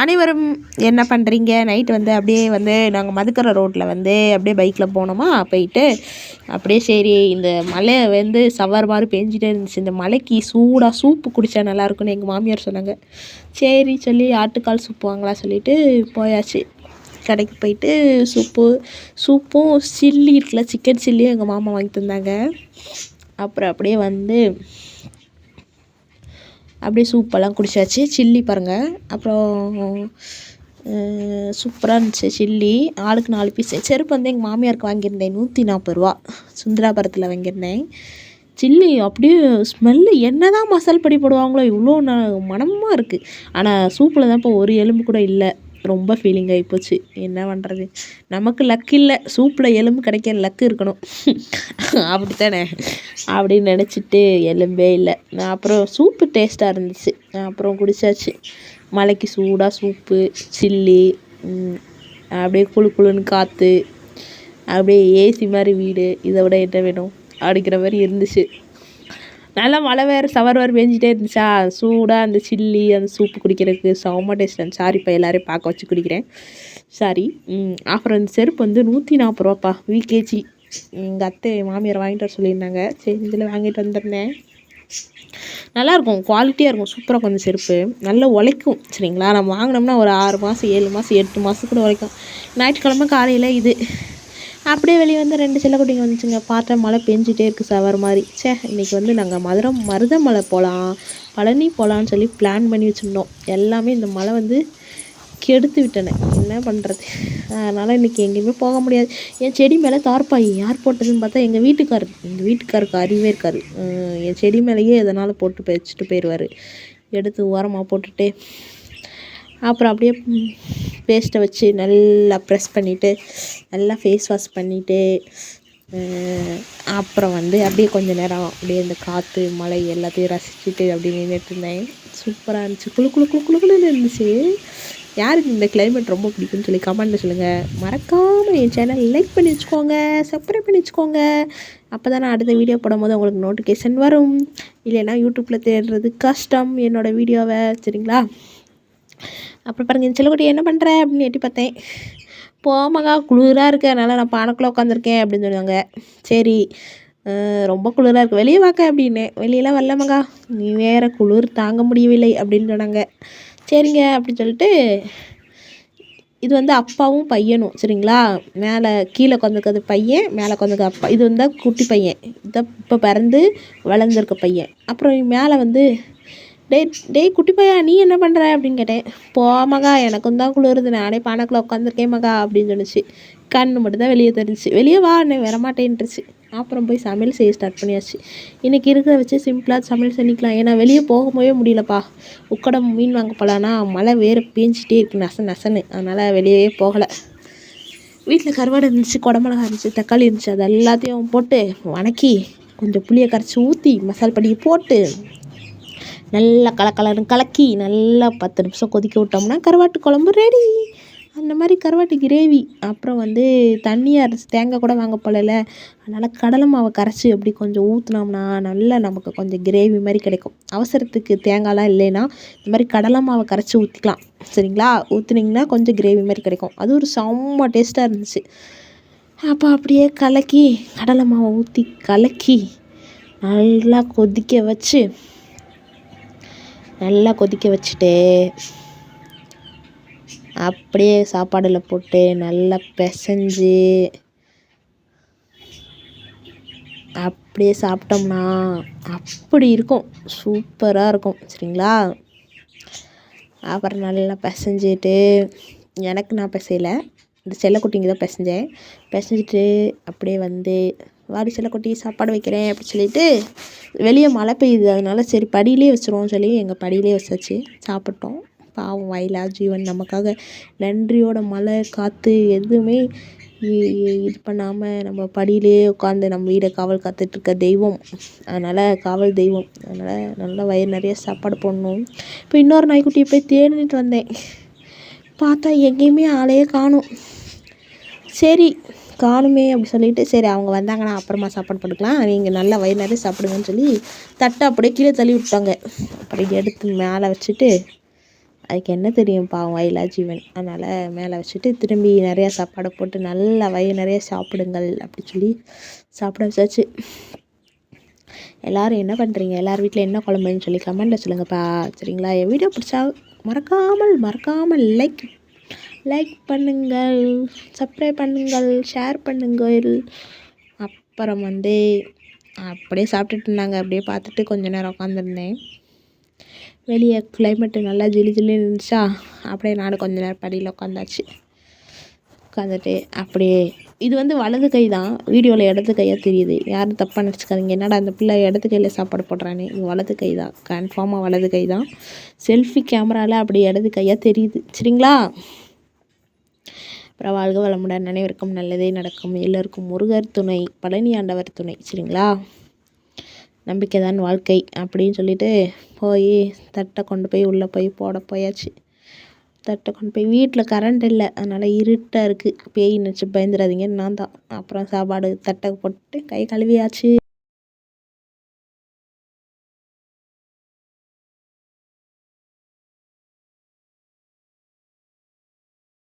அனைவரும் என்ன பண்ணுறீங்க நைட் வந்து அப்படியே வந்து நாங்கள் மதுக்கரை ரோட்டில் வந்து அப்படியே பைக்கில் போனோமா? போயிட்டு அப்படியே சரி இந்த மழை வந்து சவார் மாதிரி பெஞ்சிட்டே இருந்துச்சு. இந்த மலைக்கு சூடாக சூப்பு குடித்தா நல்லாயிருக்குன்னு எங்கள் மாமியார் சொன்னாங்க. சரி சொல்லி ஆட்டுக்கால் சூப்பு வாங்கலாம் சொல்லிட்டு போயாச்சு. கடைக்கு போயிட்டு சூப்பு சூப்பும் சில்லி இருக்குல்ல சிக்கன் சில்லியும் எங்கள் மாமா வாங்கி தந்தாங்க. அப்புறம் அப்படியே வந்து அப்படியே சூப்பெல்லாம் குடிச்சாச்சு. சில்லி பாருங்கள் அப்புறம் சூப்பராக இருந்துச்சு சில்லி. ஆளுக்கு நாலு பீஸ் செருப்பு வந்து எங்கள் மாமியாருக்கு வாங்கியிருந்தேன். நூற்றி நாற்பது ரூபா. சுந்தராபுரத்தில் வாங்கியிருந்தேன். சில்லி அப்படியே ஸ்மெல்லு என்ன தான் மசால் பொடி போடுவாங்களோ இவ்வளோ ந மணமாக இருக்குது ஆனால் சூப்பில் தான் இப்போ ஒரு எலும்பு கூட இல்லை. ரொம்ப ஃபீலிங் ஆகிப்போச்சு என்ன பண்ணுறது நமக்கு லக் இல்லை. சூப்பில் எலும்பு கிடைக்க லக்கு இருக்கணும். அப்படித்தானே? அப்படின்னு நினச்சிட்டு எலும்பே இல்லை. நான் அப்புறம் சூப்பு டேஸ்ட்டாக இருந்துச்சு. அப்புறம் குடித்தாச்சு மலைக்கு சூடாக சூப்பு சில்லி அப்படியே குளு குளுன்னு காற்று அப்படியே ஏசி மாதிரி வீடு. இதை விட என்ன வேணும்? அப்படிங்கிற மாதிரி இருந்துச்சு. நல்லா மழை வேறு சவர் வேறு பெஞ்சிட்டே இருந்துச்சா? சூடாக அந்த சில்லி அந்த சூப்பு குடிக்கிறதுக்கு செம்ம டேஸ்ட் இருந்துச்சு சாரிப்பா எல்லோரையும் பார்க்க வச்சு குடிக்கிறேன். சாரி அப்புறம் இந்த செருப்பு வந்து நூற்றி நாற்பது ரூபாப்பா விகேஜி எங்கள் அத்தை மாமியார் வாங்கிட்டு வர சொல்லியிருந்தாங்க. சரி இதில் வாங்கிட்டு வந்துருந்தேன் நல்லாயிருக்கும் குவாலிட்டியாக இருக்கும் சூப்பராக இருக்கும் அந்த செருப்பு. நல்லா உழைக்கும் சரிங்களா? நம்ம வாங்கினோம்னா ஒரு ஆறு மாதம் ஏழு மாதம் எட்டு மாதம் கூட உழைக்கும். ஞாயிற்றுக்கிழமை காலையில் இது. அப்படியே வெளியே வந்து ரெண்டு செல்லக்குட்டிங்க வந்துச்சுங்க. பார்த்தா மழை பெஞ்சிட்டே இருக்குது சவர் மாதிரி. சே இன்றைக்கி வந்து நாங்கள் மதுரம் மருதமலை போகலாம் பழனி போகலான்னு சொல்லி பிளான் பண்ணி வச்சுருந்தோம். எல்லாமே இந்த மழை வந்து கெடுத்து விட்டன. என்ன பண்ணுறது அதனால் இன்றைக்கி எங்கேயுமே போக முடியாது. என் செடி மேலே தார்ப்பாய் யார் போட்டதுன்னு பார்த்தா எங்கள் வீட்டுக்காரர் எங்கள் வீட்டுக்காருக்கு அறிவே இருக்காரு என் செடி மேலேயே எதனால் போட்டு வச்சுட்டு போயிடுவார் எடுத்து ஓரமாக போட்டுட்டு அப்புறம் அப்படியே பேஸ்ட்டை வச்சு நல்லா ப்ரெஸ் பண்ணிவிட்டு நல்லா ஃபேஸ் வாஷ் பண்ணிவிட்டு அப்புறம் வந்து அப்படியே கொஞ்சம் நேரம் அப்படியே இந்த காற்று மழை எல்லாத்தையும் ரசிச்சுட்டு அப்படி நின்றுட்டு இருந்தேன். சூப்பராக இருந்துச்சு. குழு குழு குழு குளு குளுன்னு இருந்துச்சு. யாருக்கு இந்த கிளைமேட் ரொம்ப பிடிக்கும்னு சொல்லி கமெண்ட்டில் சொல்லுங்கள் மறக்காமல் என் சேனல் லைக் பண்ணி வச்சுக்கோங்க சப்ஸ்கிரைப் பண்ணி வச்சுக்கோங்க. அப்போ தான் நான் அடுத்த வீடியோ போடும்போது உங்களுக்கு நோட்டிஃபிகேஷன் வரும். இல்லைன்னா யூடியூப்பில் தேடுறது கஷ்டம் என்னோடய வீடியோவை சரிங்களா? அப்புறம் பாருங்கள் இந்த செல்லக்குட்டி என்ன பண்ணுற அப்படின்னு எட்டி பார்த்தேன். போமகா குளிராக இருக்கு. அதனால் நான் பானைக்குள்ளே உட்காந்துருக்கேன் அப்படின்னு சொன்னாங்க சரி. ரொம்ப குளிராக இருக்குது வெளியே பார்க்க அப்படின்னு. வெளியெல்லாம் வரல மகா. நீ வேறு குளிர் தாங்க முடியவில்லை அப்படின்னு சொன்னாங்க. சரிங்க அப்படின்னு சொல்லிட்டு இது வந்து அப்பாவும் பையனும் சரிங்களா? மேலே கீழே உட்காந்துருக்கிறது பையன் மேலே உட்காந்துருக்க அப்பா. இது வந்து குட்டி பையன். இதான் இப்போ பிறந்து வளர்ந்துருக்க பையன். அப்புறம் மேலே வந்து டேய் டேய் குட்டி பையா நீ என்ன பண்ணுற அப்படின்னு கேட்டேன். போ மகா எனக்கும் தான் குளிருது. நானே பானைக்குள்ள உட்காந்துருக்கேன் மகா அப்படின்னு சொன்னிச்சு கண்ணு மட்டும் தான் வெளியே தெரிஞ்சிச்சு. வெளியே வா என்ன வரமாட்டேன்ட்டுருச்சு அப்புறம் போய் சமையல் செய்ய ஸ்டார்ட் பண்ணியாச்சு. இன்றைக்கி இருக்கிறத வச்சு சிம்பிளாக சமையல் செஞ்சிக்கலாம். ஏன்னா வெளியே போகவே முடியலப்பா. உக்கடம் மீன் வாங்க போகலான்னா மழை வேறு பேஞ்சிட்டே இருக்குது நச நசன்னு. அதனால் வெளியே போகலை. வீட்டில் கருவாடு இருந்துச்சு குடமிளகா இருந்துச்சு தக்காளி இருந்துச்சு. அது எல்லாத்தையும் போட்டு வணக்கி கொஞ்சம் புளியை கரைச்சி ஊற்றி மசால் படியை போட்டு நல்லா கலக்கலன்னு கலக்கி நல்லா பத்து நிமிஷம் கொதிக்க விட்டோம்னா கருவாட்டு குழம்பு ரெடி அந்த மாதிரி கருவாட்டு கிரேவி அப்புறம் வந்து தண்ணியாக அரைச்சி தேங்காய் கூட வாங்க போகல அதனால் கடலை மாவை கரைச்சி அப்படி கொஞ்சம் ஊற்றுனோம்னா நல்லா நமக்கு கொஞ்சம் கிரேவி மாதிரி கிடைக்கும். அவசரத்துக்கு தேங்காய்லாம் இல்லைன்னா இந்த மாதிரி கடலை மாவை கரைச்சி ஊற்றிக்கலாம் சரிங்களா? ஊற்றுனீங்கன்னா கொஞ்சம் கிரேவி மாதிரி கிடைக்கும். அது ஒரு செம்ம டேஸ்ட்டாக இருந்துச்சு. அப்போ அப்படியே கலக்கி கடலை மாவை ஊற்றி கலக்கி நல்லா கொதிக்க வச்சு நல்லா கொதிக்க வச்சுட்டு அப்படியே சாப்பாடில் போட்டு நல்லா பிசைஞ்சு அப்படியே சாப்பிட்டோம்னா அப்படி இருக்கும். சூப்பராக இருக்கும். சரிங்களா? அப்புறம் நல்லா பிசைஞ்சிட்டு எனக்கு நான் பிசையலை. இந்த செல்லக்குட்டிங்க தான் பிசைஞ்சேன். பிசைஞ்சிட்டு அப்படியே வந்து வாடி கொட்டி சாப்பாடு வைக்கிறேன் அப்படி சொல்லிட்டு வெளியே மழை பெய்யுது. அதனால சரி படியிலே வச்சுருவோம் சொல்லி எங்கள் படியிலே வச்சாச்சு. சாப்பிட்டோம். பாவம் வயலா ஜீவன். நமக்காக நன்றியோட மழை காற்று எதுவுமே இது பண்ணாமல் நம்ம படியிலே உட்காந்து நம்ம வீடை காவல் காத்துட்ருக்க தெய்வம். அதனால் காவல் தெய்வம். அதனால் நல்லா வயிறு நிறைய சாப்பாடு போடணும். இப்போ இன்னொரு நாய்க்குட்டியை போய் தேடிட்டு வந்தேன். பார்த்தா எங்கேயுமே ஆளையே காணும். சரி காணுமே அப்படி சொல்லிட்டு சரி அவங்க வந்தாங்கன்னா அப்புறமா சாப்பாடு போட்டுக்கலாம். நீங்கள் நல்லா வயிறு நிறைய சாப்பிடுங்கன்னு சொல்லி தட்டை அப்படியே கீழே தள்ளி விட்டாங்க அப்படியே எடுத்து மேலே வச்சுட்டு அதுக்கு என்ன தெரியும் பாவம் வயலா ஜீவன். அதனால் மேலே வச்சுட்டு திரும்பி நிறையா சாப்பாடை போட்டு நல்லா வயிறு நிறைய சாப்பிடுங்கள் அப்படி சொல்லி சாப்பிட வச்சாச்சு. எல்லோரும் என்ன பண்ணுறீங்க எல்லார் வீட்டில் என்ன குழம்புன்னு சொல்லி கமெண்ட்டில் சொல்லுங்கப்பா. சரிங்களா? என் வீடியோ பிடிச்சா மறக்காமல் மறக்காமல் லைக் லைக் பண்ணுங்கள் சப்ஸ்கிரைப் பண்ணுங்கள் ஷேர் பண்ணுங்கள். அப்புறம் வந்து அப்படியே சாப்பிட்டுட்டு இருந்தாங்க. அப்படியே பார்த்துட்டு கொஞ்ச நேரம் உட்காந்துருந்தேன் வெளியே கிளைமேட்டு நல்லா ஜிலி ஜில்லுன்னு இருந்துச்சா? அப்படியே நானும் கொஞ்ச நேரம் படியில் உட்காந்தாச்சு. உட்காந்துட்டு அப்படியே இது வந்து வலது கை தான். வீடியோவில் இடது கையாக தெரியுது. யாரும் தப்பாக நினச்சிக்காதீங்க. என்னடா அந்த பிள்ளை இடது கையில் சாப்பாடு போடுறானே? இது வலது கை தான். கன்ஃபார்மாக வலது கை தான். செல்ஃபி கேமராவில் அப்படி இடது கையாக தெரியுது. சரிங்களா? அப்புறம் வாழ்க வளமுடன் அனைவருக்கும் நல்லதே நடக்கும். எல்லோருக்கும் முருகர் துணை பழனி ஆண்டவர் துணை சரிங்களா? நம்பிக்கை தான் வாழ்க்கை அப்படின்னு சொல்லிட்டு போய் தட்டை கொண்டு போய் உள்ளே போய் போட போயாச்சு. தட்டை கொண்டு போய் வீட்டில் கரண்ட் இல்லை. அதனால் இருட்டாக இருக்குது பேய் நினச்சி பயந்துடாதீங்கன்னு நான் தான். அப்புறம் சாப்பாடு தட்டை போட்டு கை கழுவியாச்சு.